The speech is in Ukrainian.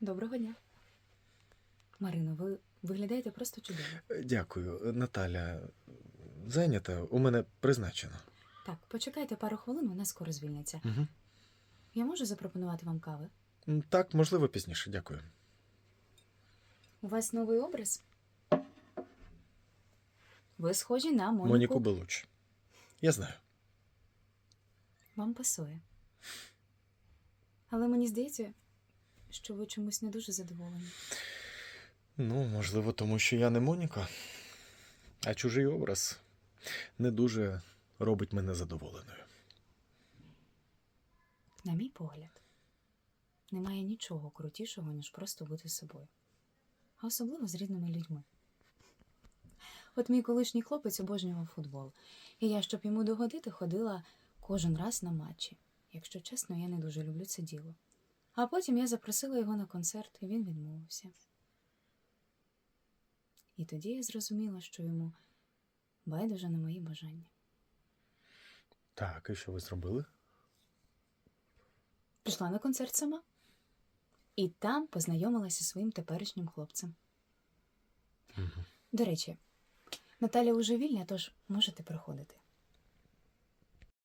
Доброго дня. Марино, ви виглядаєте просто чудово. Дякую, Наталя. Зайнята, у мене призначено. Так, почекайте пару хвилин, вона скоро звільниться. Угу. Я можу запропонувати вам кави? Так, можливо, пізніше, дякую. У вас новий образ? Ви схожі на Моніку. Моніку Белуч. Я знаю. Вам пасує. Але мені здається, що ви чомусь не дуже задоволені. Ну, можливо, тому що я не Моніка, а чужий образ не дуже робить мене задоволеною. На мій погляд, немає нічого крутішого, ніж просто бути собою. А особливо з рідними людьми. От мій колишній хлопець обожнював футбол, і я, щоб йому догодити, ходила кожен раз на матчі. Якщо чесно, я не дуже люблю це діло. А потім я запросила його на концерт, і він відмовився. І тоді я зрозуміла, що йому байдуже на мої бажання. Так, і що ви зробили? Пішла на концерт сама. І там познайомилася зі своїм теперішнім хлопцем. Угу. До речі, Наталя уже вільня, тож можете приходити.